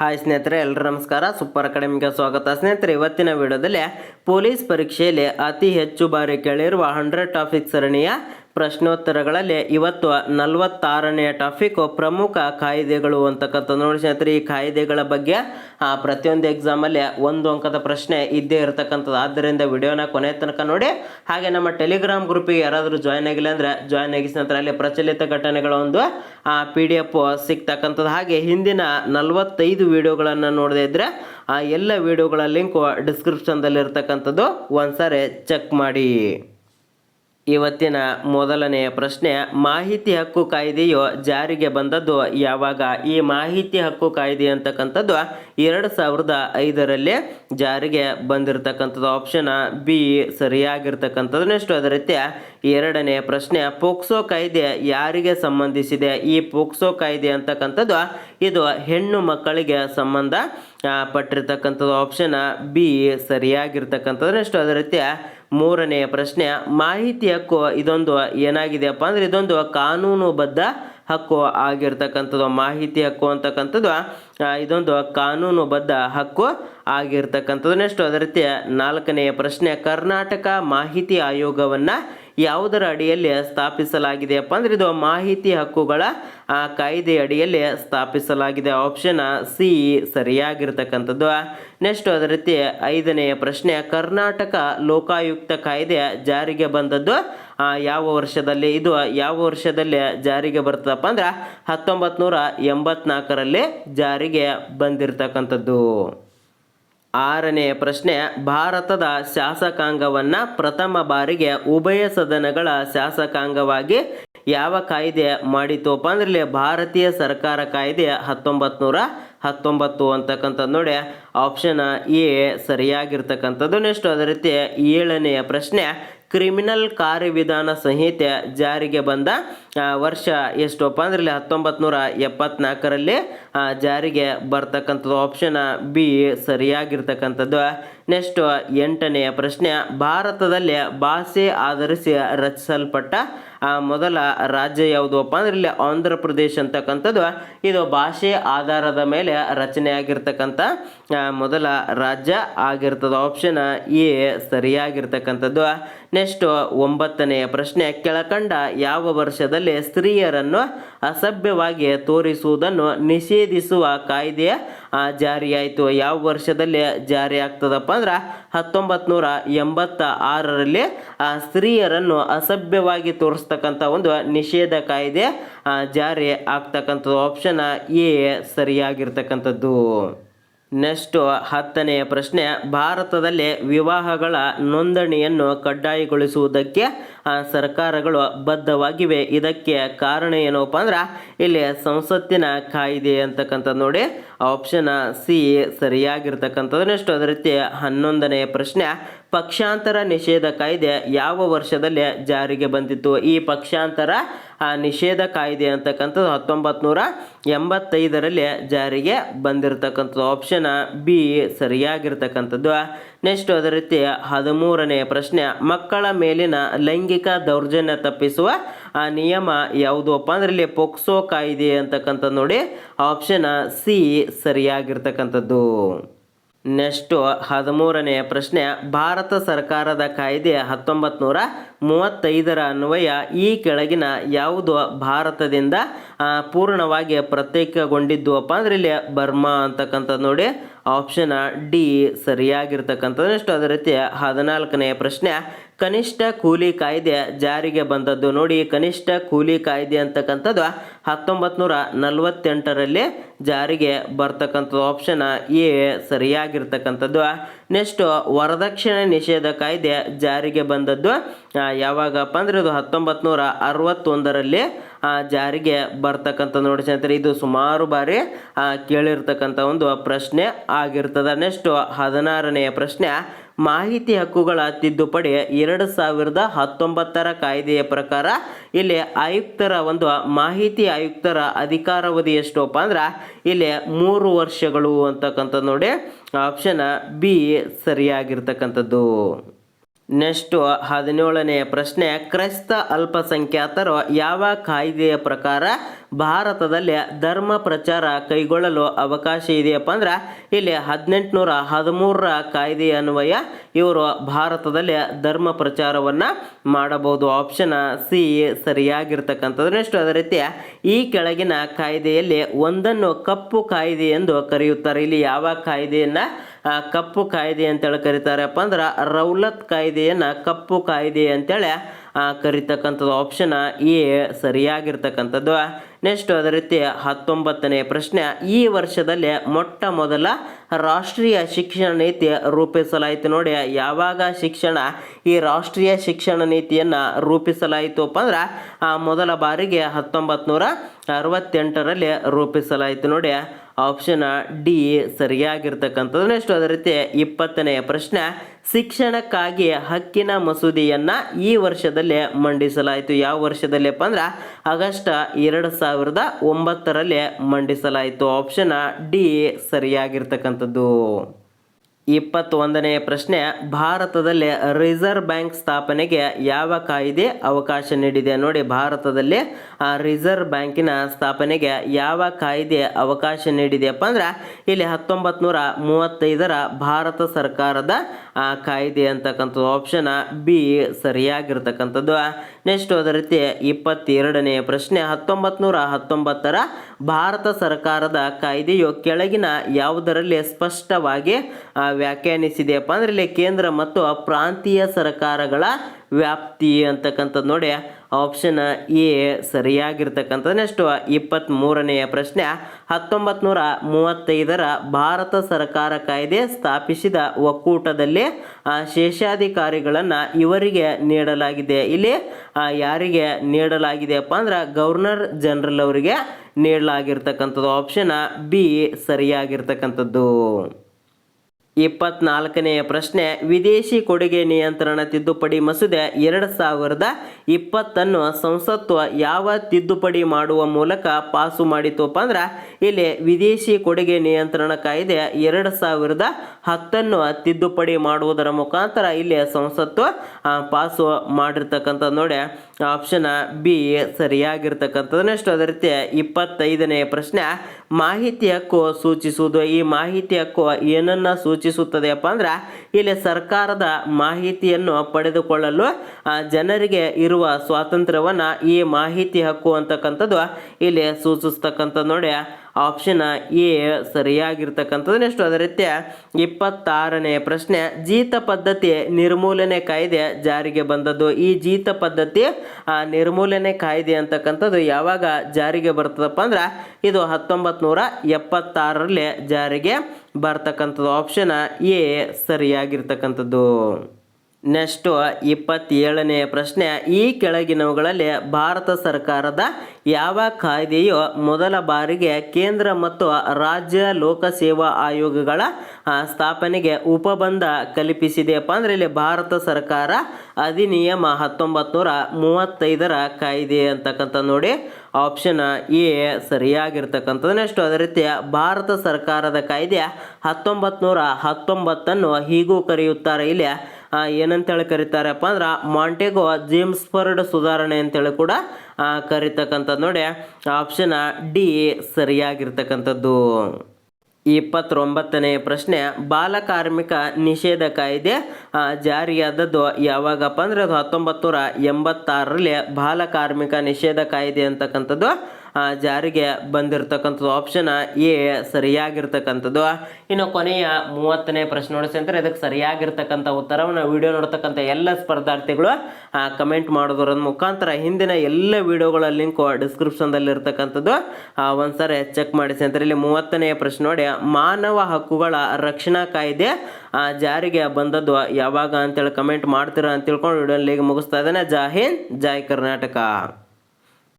Hi ಸ್ನೇಹಿತರೆ ಎಲ್ಲರೂ ನಮಸ್ಕಾರ. ಸೂಪರ್ ಅಕಾಡೆಮಿಗೆ ಸ್ವಾಗತ. ಸ್ನೇಹಿತರೆ, ಇವತ್ತಿನ ವಿಡಿಯೋದಲ್ಲಿ ಪೊಲೀಸ್ ಪರೀಕ್ಷೆಯಲ್ಲಿ ಅತಿ ಹೆಚ್ಚು ಬಾರಿ ಕೇಳಿರುವ ಹಂಡ್ರೆಡ್ ಟಾಪಿಕ್ ಸರಣಿಯ ಪ್ರಶ್ನೋತ್ತರಗಳಲ್ಲಿ ಇವತ್ತು ನಲವತ್ತಾರನೆಯ ಟಾಪಿಕ್ ಪ್ರಮುಖ ಕಾಯ್ದೆಗಳು ಅಂತಕ್ಕಂಥ ನೋಡಿ ಸ್ನೇಹಿತರೆ, ಈ ಕಾಯ್ದೆಗಳ ಬಗ್ಗೆ ಪ್ರತಿಯೊಂದು ಎಕ್ಸಾಮಲ್ಲಿ ಒಂದು ಅಂಕದ ಪ್ರಶ್ನೆ ಇದ್ದೇ ಇರತಕ್ಕಂಥದ್ದು. ಆದ್ದರಿಂದ ವಿಡಿಯೋನ ಕೊನೆ ತನಕ ನೋಡಿ. ಹಾಗೆ ನಮ್ಮ ಟೆಲಿಗ್ರಾಮ್ ಗ್ರೂಪಿಗೆ ಯಾರಾದರೂ ಜಾಯ್ನ್ ಆಗಿಲ್ಲ ಅಂದರೆ ಜಾಯ್ನ್ ಆಗಿ ನಂತರ ಅಲ್ಲಿ ಪ್ರಚಲಿತ ಘಟನೆಗಳ ಒಂದು ಪಿ ಡಿ ಎಫ್ ಸಿಗ್ತಕ್ಕಂಥದ್ದು. ಹಾಗೆ ಹಿಂದಿನ ನಲವತ್ತೈದು ವಿಡಿಯೋಗಳನ್ನು ನೋಡದೇ ಇದ್ದರೆ ಆ, ಎಲ್ಲ ವಿಡಿಯೋಗಳ ಲಿಂಕು ಡಿಸ್ಕ್ರಿಪ್ಷನ್ದಲ್ಲಿರ್ತಕ್ಕಂಥದ್ದು ಒಂದು ಸಾರಿ ಚೆಕ್ ಮಾಡಿ. ಇವತ್ತಿನ ಮೊದಲನೆಯ ಪ್ರಶ್ನೆ, ಮಾಹಿತಿ ಹಕ್ಕು ಕಾಯ್ದೆಯು ಜಾರಿಗೆ ಬಂದದ್ದು ಯಾವಾಗ? ಈ ಮಾಹಿತಿ ಹಕ್ಕು ಕಾಯ್ದೆ ಅಂತಕ್ಕಂಥದ್ದು ಎರಡು ಸಾವಿರದ ಐದರಲ್ಲಿ ಜಾರಿಗೆ ಬಂದಿರತಕ್ಕಂಥದ್ದು. ಆಪ್ಷನ್ ಬಿ ಸರಿಯಾಗಿರ್ತಕ್ಕಂಥದ್ದು. ನೆಕ್ಸ್ಟ್ ಅದೇ ರೀತಿ ಎರಡನೆಯ ಪ್ರಶ್ನೆ, ಪೋಕ್ಸೋ ಕಾಯ್ದೆ ಯಾರಿಗೆ ಸಂಬಂಧಿಸಿದೆ? ಈ ಪೋಕ್ಸೋ ಕಾಯ್ದೆ ಅಂತಕ್ಕಂಥದ್ದು ಇದು ಹೆಣ್ಣು ಮಕ್ಕಳಿಗೆ ಸಂಬಂಧ ಪಟ್ಟಿರ್ತಕ್ಕಂಥದ್ದು. ಆಪ್ಷನ್ ಬಿ ಸರಿಯಾಗಿರ್ತಕ್ಕಂಥದ್ದು. ನೆಕ್ಸ್ಟ್ ಅದೇ ರೀತಿ ಮೂರನೆಯ ಪ್ರಶ್ನೆ, ಮಾಹಿತಿ ಹಕ್ಕು ಇದೊಂದು ಏನಾಗಿದೆಯಪ್ಪ ಅಂದ್ರೆ ಇದೊಂದು ಕಾನೂನುಬದ್ಧ ಹಕ್ಕು ಆಗಿರ್ತಕ್ಕಂಥದ್ದು. ಮಾಹಿತಿ ಹಕ್ಕು ಅಂತಕ್ಕಂಥದ್ದು ಇದೊಂದು ಕಾನೂನುಬದ್ಧ ಹಕ್ಕು ಆಗಿರ್ತಕ್ಕಂಥದ್ದು. ನೆಕ್ಸ್ಟ್ ಅದೇ ರೀತಿ ನಾಲ್ಕನೆಯ ಪ್ರಶ್ನೆ, ಕರ್ನಾಟಕ ಮಾಹಿತಿ ಆಯೋಗವನ್ನು ಯಾವುದರ ಅಡಿಯಲ್ಲಿ ಸ್ಥಾಪಿಸಲಾಗಿದೆಯಪ್ಪ ಅಂದ್ರೆ ಇದು ಮಾಹಿತಿ ಹಕ್ಕುಗಳ ಕಾಯ್ದೆ ಅಡಿಯಲ್ಲಿ ಸ್ಥಾಪಿಸಲಾಗಿದೆ. Option C ಸರಿಯಾಗಿರ್ತಕ್ಕಂಥದ್ದು. ನೆಕ್ಸ್ಟ್ ಅದೇ ರೀತಿ ಐದನೆಯ ಪ್ರಶ್ನೆ, ಕರ್ನಾಟಕ ಲೋಕಾಯುಕ್ತ ಕಾಯ್ದೆ ಜಾರಿಗೆ ಬಂದದ್ದು ಯಾವ ವರ್ಷದಲ್ಲಿ? ಇದು ಯಾವ ವರ್ಷದಲ್ಲಿ ಜಾರಿಗೆ ಬರ್ತದಪ್ಪ ಅಂದ್ರೆ ಹತ್ತೊಂಬತ್ತು ನೂರ ಎಂಬತ್ನಾಲ್ಕರಲ್ಲಿ ಜಾರಿಗೆ ಬಂದಿರತಕ್ಕಂಥದ್ದು. ಆರನೆಯ ಪ್ರಶ್ನೆ, ಭಾರತದ ಶಾಸಕಾಂಗವನ್ನು ಪ್ರಥಮ ಬಾರಿಗೆ ಉಭಯ ಸದನಗಳ ಶಾಸಕಾಂಗವಾಗಿ ಯಾವ ಕಾಯ್ದೆ ಮಾಡಿತೋಪ ಅಂದ್ರೆ ಭಾರತೀಯ ಸರ್ಕಾರ ಕಾಯ್ದೆ ಹತ್ತೊಂಬತ್ತು ನೂರ ಹತ್ತೊಂಬತ್ತು ಅಂತಕ್ಕಂಥದ್ದು ನೋಡಿ. ಆಪ್ಷನ್ ಎ ಸರಿಯಾಗಿರ್ತಕ್ಕಂಥದ್ದು. ನೆಕ್ಸ್ಟ್ ಅದೇ ರೀತಿ ಏಳನೆಯ ಪ್ರಶ್ನೆ ಕ್ರಿಮಿನಲ್ ಕಾರ್ಯವಿಧಾನ ಸಂಹಿತೆ ಜಾರಿಗೆ ಬಂದ ವರ್ಷ ಎಷ್ಟಪ್ಪ ಅಂದ್ರೆ ಇಲ್ಲಿ ಹತ್ತೊಂಬತ್ತು ನೂರ ಎಪ್ಪತ್ನಾಲ್ಕರಲ್ಲಿ ಜಾರಿಗೆ ಬರ್ತಕ್ಕಂಥದ್ದು ಆಪ್ಷನ್ ಬಿ, ಸರಿಯಾಗಿರ್ತಕ್ಕಂಥದ್ದು. ನೆಕ್ಸ್ಟ್ ಎಂಟನೆಯ ಪ್ರಶ್ನೆ ಭಾರತದಲ್ಲಿ ಭಾಷೆ ಆಧರಿಸಿ ರಚಿಸಲ್ಪಟ್ಟ ಮೊದಲ ರಾಜ್ಯ ಯಾವುದಪ್ಪ ಅಂದ್ರೆ ಇಲ್ಲಿ ಆಂಧ್ರ ಪ್ರದೇಶ ಅಂತಕ್ಕಂಥದ್ದು. ಇದು ಭಾಷೆ ಆಧಾರದ ಮೇಲೆ ರಚನೆ ಆಗಿರ್ತಕ್ಕಂಥ ಮೊದಲ ರಾಜ್ಯ ಆಗಿರ್ತದೆ. ಆಪ್ಷನ್ ಎ ಸರಿಯಾಗಿರ್ತಕ್ಕಂಥದ್ದು. ನೆಕ್ಸ್ಟ್ ಒಂಬತ್ತನೆಯ ಪ್ರಶ್ನೆ ಕೆಳಕಂಡ ಯಾವ ವರ್ಷದಲ್ಲಿ ಸ್ತ್ರೀಯರನ್ನು ಅಸಭ್ಯವಾಗಿ ತೋರಿಸುವುದನ್ನು ನಿಷೇಧಿಸುವ ಕಾಯ್ದೆ ಆ, ಜಾರಿಯಾಯಿತು. ಯಾವ ವರ್ಷದಲ್ಲಿ ಜಾರಿ ಆಗ್ತದಪ್ಪ ಅಂದ್ರೆ ಹತ್ತೊಂಬತ್ತು ನೂರ ಎಂಬತ್ತ ಆರರಲ್ಲಿ ಸ್ತ್ರೀಯರನ್ನು ಅಸಭ್ಯವಾಗಿ ತೋರಿಸ್ತಕ್ಕಂಥ ಒಂದು ನಿಷೇಧ ಕಾಯ್ದೆ ಜಾರಿ ಆಗ್ತಕ್ಕಂಥದ್ದು. ಆಪ್ಷನ್ ಎ ಸರಿಯಾಗಿರ್ತಕ್ಕಂಥದ್ದು. ನೆಕ್ಸ್ಟ್ ಹತ್ತನೆಯ ಪ್ರಶ್ನೆ, ಭಾರತದಲ್ಲಿ ವಿವಾಹಗಳ ನೋಂದಣಿಯನ್ನು ಕಡ್ಡಾಯಗೊಳಿಸುವುದಕ್ಕೆ ಸರ್ಕಾರಗಳು ಬದ್ಧವಾಗಿವೆ. ಇದಕ್ಕೆ ಕಾರಣ ಏನಪ್ಪ ಅಂದ್ರೆ, ಇಲ್ಲಿ ಸಂಸತ್ತಿನ ಕಾಯ್ದೆ ಅಂತಕ್ಕಂಥದ್ದು ನೋಡಿ. Option C ಸರಿಯಾಗಿರ್ತಕ್ಕಂಥದ್ದು. ನೆಕ್ಸ್ಟ್ ಅದೇ ರೀತಿ ಹನ್ನೊಂದನೆಯ ಪ್ರಶ್ನೆ ಪಕ್ಷಾಂತರ ನಿಷೇಧ ಕಾಯ್ದೆ ಯಾವ ವರ್ಷದಲ್ಲಿ ಜಾರಿಗೆ ಬಂದಿತ್ತು? ಈ ಪಕ್ಷಾಂತರ ನಿಷೇಧ ಕಾಯ್ದೆ ಅಂತಕ್ಕಂಥದ್ದು ಹತ್ತೊಂಬತ್ತು ನೂರ ಎಂಬತ್ತೈದರಲ್ಲಿ ಜಾರಿಗೆ ಬಂದಿರತಕ್ಕಂಥದ್ದು. ಆಪ್ಷನ್ ಬಿ ಸರಿಯಾಗಿರ್ತಕ್ಕಂಥದ್ದು. ನೆಕ್ಸ್ಟ್ ಅದೇ ರೀತಿ ಹದಿಮೂರನೆಯ ಪ್ರಶ್ನೆ. ಮಕ್ಕಳ ಮೇಲಿನ ಲೈಂಗಿಕ ದೌರ್ಜನ್ಯ ತಪ್ಪಿಸುವ, ಆ, ನಿಯಮ ಯಾವುದಪ್ಪ? ಅಂದ್ರೆ ಇಲ್ಲಿ ಪೊಕ್ಸೋ ಕಾಯ್ದೆ ಅಂತಕ್ಕಂಥದ್ದು ನೋಡಿ. Option C ಸರಿಯಾಗಿರ್ತಕ್ಕಂಥದ್ದು. ನೆಕ್ಸ್ಟು ಹದಿಮೂರನೆಯ ಪ್ರಶ್ನೆ, ಭಾರತ ಸರ್ಕಾರದ ಕಾಯ್ದೆ ಹತ್ತೊಂಬತ್ತು ನೂರ ಮೂವತ್ತೈದರ ಅನ್ವಯ ಈ ಕೆಳಗಿನ ಯಾವುದು ಭಾರತದಿಂದ ಪೂರ್ಣವಾಗಿ ಪ್ರತ್ಯೇಕಗೊಂಡಿದ್ದು ಅಪ್ಪ ಅಂದರೆ ಇಲ್ಲಿ ಬರ್ಮಾ ಅಂತಕ್ಕಂಥದ್ದು ನೋಡಿ. Option D ಸರಿಯಾಗಿರ್ತಕ್ಕಂಥದ್ದು. ನೆಕ್ಸ್ಟ್ ಅದೇ ರೀತಿ ಹದಿನಾಲ್ಕನೆಯ ಪ್ರಶ್ನೆ, ಕನಿಷ್ಠ ಕೂಲಿ ಕಾಯ್ದೆ ಜಾರಿಗೆ ಬಂದದ್ದು ನೋಡಿ. ಕನಿಷ್ಠ ಕೂಲಿ ಕಾಯ್ದೆ ಅಂತಕ್ಕಂಥದ್ದು ಹತ್ತೊಂಬತ್ತು ನೂರ ನಲವತ್ತೆಂಟರಲ್ಲಿ ಜಾರಿಗೆ ಬರ್ತಕ್ಕಂಥದ್ದು ಆಪ್ಷನ್ ಎ ಸರಿಯಾಗಿರ್ತಕ್ಕಂಥದ್ದು. ನೆಕ್ಸ್ಟು ವರದಕ್ಷಿಣೆ ನಿಷೇಧ ಕಾಯ್ದೆ ಜಾರಿಗೆ ಬಂದದ್ದು. ಯಾವಾಗಪ್ಪ ಅಂದ್ರೆ ಇದು ಹತ್ತೊಂಬತ್ತು ನೂರ ಅರವತ್ತೊಂದರಲ್ಲಿ ಜಾರಿಗೆ ಬರ್ತಕ್ಕಂಥ ನೋಡಿ ಸ್ನೇಹಿತರೆ, ಇದು ಸುಮಾರು ಬಾರಿ ಕೇಳಿರ್ತಕ್ಕಂಥ ಒಂದು ಪ್ರಶ್ನೆ ಆಗಿರ್ತದೆ. ನೆಕ್ಸ್ಟು ಹದಿನಾರನೆಯ ಪ್ರಶ್ನೆ ಮಾಹಿತಿ ಹಕ್ಕುಗಳ ತಿದ್ದುಪಡಿ ಎರಡು ಸಾವಿರದ ಹತ್ತೊಂಬತ್ತರ ಕಾಯ್ದೆಯ ಪ್ರಕಾರ ಇಲ್ಲಿ ಆಯುಕ್ತರ ಒಂದು ಮಾಹಿತಿ ಆಯುಕ್ತರ ಅಧಿಕಾರಾವಧಿ ಎಷ್ಟಪ್ಪ ಅಂದ್ರೆ ಇಲ್ಲಿ ಮೂರು ವರ್ಷಗಳು ಅಂತಕ್ಕಂಥದ್ದು ನೋಡಿ. ಆಪ್ಷನ್ ಬಿ ಸರಿಯಾಗಿರ್ತಕ್ಕಂಥದ್ದು. ನೆಕ್ಸ್ಟು ಹದಿನೇಳನೆಯ ಪ್ರಶ್ನೆ, ಕ್ರೈಸ್ತ ಅಲ್ಪಸಂಖ್ಯಾತರು ಯಾವ ಕಾಯ್ದೆಯ ಪ್ರಕಾರ ಭಾರತದಲ್ಲಿ ಧರ್ಮ ಪ್ರಚಾರ ಕೈಗೊಳ್ಳಲು ಅವಕಾಶ ಇದೆಯಪ್ಪ ಅಂದ್ರೆ ಇಲ್ಲಿ ಹದಿನೆಂಟುನೂರ ಹದಿಮೂರರ ಕಾಯ್ದೆ ಅನ್ವಯ ಇವರು ಭಾರತದಲ್ಲಿ ಧರ್ಮ ಪ್ರಚಾರವನ್ನು ಮಾಡಬಹುದು. Option C ಸರಿಯಾಗಿರ್ತಕ್ಕಂಥದ್ದು. ನೆಕ್ಸ್ಟ್ ಅದೇ ರೀತಿ ಈ ಕೆಳಗಿನ ಕಾಯ್ದೆಯಲ್ಲಿ ಒಂದನ್ನು ಕಪ್ಪು ಕಾಯ್ದೆ ಎಂದು ಕರೆಯುತ್ತಾರೆ. ಇಲ್ಲಿ ಯಾವ ಕಾಯ್ದೆಯನ್ನು? ಕಪ್ಪು ಕಾಯ್ದೆ ಅಂತೇಳಿ ಕರೀತಾರಪ್ಪ ಅಂದ್ರೆ ರೌಲತ್ ಕಾಯ್ದೆಯನ್ನು ಕಪ್ಪು ಕಾಯ್ದೆ ಅಂತೇಳಿ ಕರಿತಕ್ಕಂಥದ್ದು ಆಪ್ಷನ್ ಎ ಸರಿಯಾಗಿರ್ತಕ್ಕಂಥದ್ದು. ನೆಕ್ಸ್ಟ್ ಅದೇ ರೀತಿ ಹತ್ತೊಂಬತ್ತನೇ ಪ್ರಶ್ನೆ, ಈ ವರ್ಷದಲ್ಲಿ ಮೊಟ್ಟ ಮೊದಲ ರಾಷ್ಟ್ರೀಯ ಶಿಕ್ಷಣ ನೀತಿ ರೂಪಿಸಲಾಯಿತು ನೋಡಿ. ಯಾವಾಗ ಶಿಕ್ಷಣ, ಈ ರಾಷ್ಟ್ರೀಯ ಶಿಕ್ಷಣ ನೀತಿಯನ್ನು ರೂಪಿಸಲಾಯಿತು ಅಂದ್ರೆ, ಆ ಮೊದಲ ಬಾರಿಗೆ ಹತ್ತೊಂಬತ್ತು ನೂರ ಅರವತ್ತೆಂಟರಲ್ಲಿ ರೂಪಿಸಲಾಯಿತು ನೋಡಿ. Option D ಸರಿಯಾಗಿರ್ತಕ್ಕಂಥದ್ದು. ನೆಕ್ಸ್ಟ್ ಅದೇ ರೀತಿ ಇಪ್ಪತ್ತನೆಯ ಪ್ರಶ್ನೆ, ಶಿಕ್ಷಣಕ್ಕಾಗಿ ಹಕ್ಕಿನ ಮಸೂದೆಯನ್ನು ಈ ವರ್ಷದಲ್ಲಿ ಮಂಡಿಸಲಾಯಿತು. ಯಾವ ವರ್ಷದಲ್ಲಿಪ್ಪ ಅಂದ್ರೆ ಆಗಸ್ಟ್ ಎರಡು ಸಾವಿರದ ಒಂಬತ್ತರಲ್ಲಿ ಮಂಡಿಸಲಾಯಿತು. Option D ಸರಿಯಾಗಿರ್ತಕ್ಕಂಥದ್ದು. ಇಪ್ಪತ್ತೊಂದನೆಯ ಪ್ರಶ್ನೆ, ಭಾರತದಲ್ಲಿ ರಿಸರ್ವ್ ಬ್ಯಾಂಕ್ ಸ್ಥಾಪನೆಗೆ ಯಾವ ಕಾಯ್ದೆ ಅವಕಾಶ ನೀಡಿದೆ? ನೋಡಿ, ಭಾರತದಲ್ಲಿ, ಆ, ರಿಸರ್ವ್ ಬ್ಯಾಂಕಿನ ಸ್ಥಾಪನೆಗೆ ಯಾವ ಕಾಯ್ದೆ ಅವಕಾಶ ನೀಡಿದೆಯಪ್ಪ ಅಂದ್ರೆ, ಇಲ್ಲಿ ಹತ್ತೊಂಬತ್ತು ನೂರ ಮೂವತ್ತೈದರ ಭಾರತ ಸರ್ಕಾರದ ಆ ಕಾಯ್ದೆ ಅಂತಕ್ಕಂಥದ್ದು ಆಪ್ಷನ್ ಬಿ ಸರಿಯಾಗಿರ್ತಕ್ಕಂಥದ್ದು. ನೆಕ್ಸ್ಟ್ ಅದೇ ರೀತಿ ಇಪ್ಪತ್ತೆರಡನೆಯ ಪ್ರಶ್ನೆ ಹತ್ತೊಂಬತ್ತು ನೂರ ಹತ್ತೊಂಬತ್ತರ ಭಾರತ ಸರ್ಕಾರದ ಕಾಯ್ದೆಯು ಕೆಳಗಿನ ಯಾವುದರಲ್ಲಿ ಸ್ಪಷ್ಟವಾಗಿ ವ್ಯಾಖ್ಯಾನಿಸಿದೆಯಪ್ಪ ಅಂದ್ರೆ ಇಲ್ಲಿ ಕೇಂದ್ರ ಮತ್ತು ಪ್ರಾಂತೀಯ ಸರ್ಕಾರಗಳ ವ್ಯಾಪ್ತಿ ಅಂತಕ್ಕಂಥದ್ದು ನೋಡಿ. ಆಪ್ಷನ್ ಎ ಸರಿಯಾಗಿರ್ತಕ್ಕಂಥ ನೆಕ್ಸ್ಟ್ ಇಪ್ಪತ್ತ್ಮೂರನೆಯ ಪ್ರಶ್ನೆ. ಹತ್ತೊಂಬತ್ತು ನೂರ ಮೂವತ್ತೈದರ ಭಾರತ ಸರ್ಕಾರ ಕಾಯ್ದೆ ಸ್ಥಾಪಿಸಿದ ಒಕ್ಕೂಟದಲ್ಲಿ ಶೇಷಾಧಿಕಾರಿಗಳನ್ನು ಇವರಿಗೆ ನೀಡಲಾಗಿದೆ. ಇಲ್ಲಿ ಯಾರಿಗೆ ನೀಡಲಾಗಿದೆಯಪ್ಪ ಅಂದ್ರೆ ಗವರ್ನರ್ ಜನರಲ್ ಅವರಿಗೆ ನೀಡಲಾಗಿರ್ತಕ್ಕಂಥದ್ದು. Option B ಸರಿಯಾಗಿರ್ತಕ್ಕಂಥದ್ದು. ಇಪ್ಪತ್ನಾಲ್ಕನೆಯ ಪ್ರಶ್ನೆ, ವಿದೇಶಿ ಕೊಡುಗೆ ನಿಯಂತ್ರಣ ತಿದ್ದುಪಡಿ ಮಸೂದೆ ಎರಡು ಸಾವಿರದ ಇಪ್ಪತ್ತನ್ನು ಸಂಸತ್ತು ಯಾವ ತಿದ್ದುಪಡಿ ಮಾಡುವ ಮೂಲಕ ಪಾಸು ಮಾಡಿತಪ್ಪ ಅಂದ್ರೆ, ಇಲ್ಲಿ ವಿದೇಶಿ ಕೊಡುಗೆ ನಿಯಂತ್ರಣ ಕಾಯ್ದೆ ಎರಡು ಸಾವಿರದ ಹತ್ತನ್ನು ತಿದ್ದುಪಡಿ ಮಾಡುವುದರ ಮುಖಾಂತರ ಇಲ್ಲಿ ಸಂಸತ್ತು ಪಾಸು ಮಾಡಿರ್ತಕ್ಕಂಥ ನೋಡಿ ಆಪ್ಷನ್ ಬಿ ಸರಿಯಾಗಿರ್ತಕ್ಕಂಥದ್ದು ನೆಕ್ಸ್ಟ್ ಅದೇ ರೀತಿ ಇಪ್ಪತ್ತೈದನೆಯ ಪ್ರಶ್ನೆ ಮಾಹಿತಿ ಹಕ್ಕು ಸೂಚಿಸುವುದು ಈ ಮಾಹಿತಿ ಹಕ್ಕು ಸೂಚಿಸುತ್ತದೆ ಅಪ್ಪ ಅಂದ್ರೆ ಇಲ್ಲಿ ಸರ್ಕಾರದ ಮಾಹಿತಿಯನ್ನು ಪಡೆದುಕೊಳ್ಳಲು ಜನರಿಗೆ ಇರುವ ಸ್ವಾತಂತ್ರ್ಯವನ್ನು ಈ ಮಾಹಿತಿ ಹಕ್ಕು ಅಂತಕ್ಕಂಥದ್ದು ಇಲ್ಲಿ ಸೂಚಿಸ್ತಕ್ಕಂಥ ನೋಡಿ ಆಪ್ಷನ್ ಎ ಸರಿಯಾಗಿರ್ತಕ್ಕಂಥದ್ದು ನೆಕ್ಸ್ಟ್ ಅದೇ ರೀತಿ ಇಪ್ಪತ್ತಾರನೇ ಪ್ರಶ್ನೆ, ಜೀತ ಪದ್ಧತಿ ನಿರ್ಮೂಲನೆ ಕಾಯ್ದೆ ಜಾರಿಗೆ ಬಂದದ್ದು. ಈ ಜೀತ ಪದ್ಧತಿ ನಿರ್ಮೂಲನೆ ಕಾಯ್ದೆ ಅಂತಕ್ಕಂಥದ್ದು ಯಾವಾಗ ಜಾರಿಗೆ ಬರ್ತದಪ್ಪ ಅಂದ್ರೆ, ಇದು ಹತ್ತೊಂಬತ್ತು ನೂರ ಎಪ್ಪತ್ತಾರರಲ್ಲಿ ಜಾರಿಗೆ ಬರ್ತಕ್ಕಂಥದ್ದು ಆಪ್ಷನ್ ಎ ಸರಿಯಾಗಿರ್ತಕ್ಕಂಥದ್ದು. ನೆಕ್ಸ್ಟು ಇಪ್ಪತ್ತೇಳನೆಯ ಪ್ರಶ್ನೆ, ಈ ಕೆಳಗಿನವುಗಳಲ್ಲಿ ಭಾರತ ಸರ್ಕಾರದ ಯಾವ ಕಾಯ್ದೆಯು ಮೊದಲ ಬಾರಿಗೆ ಕೇಂದ್ರ ಮತ್ತು ರಾಜ್ಯ ಲೋಕಸೇವಾ ಆಯೋಗಗಳ ಸ್ಥಾಪನೆಗೆ ಉಪಬಂಧ ಕಲ್ಪಿಸಿದೆಯಪ್ಪ ಅಂದರೆ ಇಲ್ಲಿ ಭಾರತ ಸರ್ಕಾರ ಅಧಿನಿಯಮ ಹತ್ತೊಂಬತ್ತು ನೂರ ಮೂವತ್ತೈದರ ಕಾಯ್ದೆ ಅಂತಕ್ಕಂಥ ನೋಡಿ. ಆಪ್ಷನ್ ಎ ಸರಿಯಾಗಿರ್ತಕ್ಕಂಥದ್ದು ನೆಕ್ಸ್ಟ್ ಅದೇ ರೀತಿ ಭಾರತ ಸರ್ಕಾರದ ಕಾಯ್ದೆ ಹತ್ತೊಂಬತ್ತು ನೂರ ಹತ್ತೊಂಬತ್ತನ್ನು ಹೀಗೂ ಕರೆಯುತ್ತಾರೆ. ಇಲ್ಲಿ ಏನಂತೇಳಿ ಕರೀತಾರಪ್ಪ ಅಂದ್ರೆ ಮಾಂಟೆಗೋ ಜೇಮ್ಸ್ಫರ್ಡ್ ಸುಧಾರಣೆ ಅಂತೇಳಿ ಕೂಡ ಕರೀತಕ್ಕಂಥದ್ದು ನೋಡಿ. Option D ಸರಿಯಾಗಿರ್ತಕ್ಕಂಥದ್ದು. ಇಪ್ಪತ್ತೊಂಬತ್ತನೆಯ ಪ್ರಶ್ನೆ ಬಾಲಕಾರ್ಮಿಕ ನಿಷೇಧ ಕಾಯ್ದೆ ಜಾರಿಯಾದದ್ದು ಯಾವಾಗಪ್ಪ ಅಂದರೆ ಅದು ಹತ್ತೊಂಬತ್ತು ನೂರ ಎಂಬತ್ತಾರರಲ್ಲಿ ಬಾಲಕಾರ್ಮಿಕ ನಿಷೇಧ ಕಾಯ್ದೆ ಅಂತಕ್ಕಂಥದ್ದು. ಜಾರಿಗೆ ಬಂದಿರತಕ್ಕಂಥದ್ದು ಆಪ್ಷನ್ ಎ ಸರಿಯಾಗಿರ್ತಕ್ಕಂಥದ್ದು. ಇನ್ನು ಕೊನೆಯ ಮೂವತ್ತನೇ ಪ್ರಶ್ನೆ ನೋಡಿ ಸ್ನೇಹಿತರೆ, ಇದಕ್ಕೆ ಸರಿಯಾಗಿರ್ತಕ್ಕಂಥ ಉತ್ತರವನ್ನು ವಿಡಿಯೋ ನೋಡ್ತಕ್ಕಂಥ ಎಲ್ಲ ಸ್ಪರ್ಧಾರ್ಥಿಗಳು ಕಮೆಂಟ್ ಮಾಡೋದ್ರ ಮುಖಾಂತರ ಹಿಂದಿನ ಎಲ್ಲ ವಿಡಿಯೋಗಳ ಲಿಂಕು ಡಿಸ್ಕ್ರಿಪ್ಷನ್ದಲ್ಲಿ ಇರ್ತಕ್ಕಂಥದ್ದು ಒಂದ್ಸರಿ ಚೆಕ್ ಮಾಡಿ ಸ್ನೇಹಿತರೆ. ಇಲ್ಲಿ ಮೂವತ್ತನೆಯ ಪ್ರಶ್ನೆ ನೋಡಿ, ಮಾನವ ಹಕ್ಕುಗಳ ರಕ್ಷಣಾ ಕಾಯ್ದೆ ಜಾರಿಗೆ ಬಂದದ್ದು ಯಾವಾಗ ಅಂತೇಳಿ ಕಮೆಂಟ್ ಮಾಡ್ತೀರಾ ಅಂತ ತಿಳ್ಕೊಂಡು ವಿಡಿಯೋ ಲೀಗ್ ಮುಗಿಸ್ತಾ ಇದ್ದಾನೆ. ಜೈ ಹಿಂದ್, ಜೈ ಕರ್ನಾಟಕ.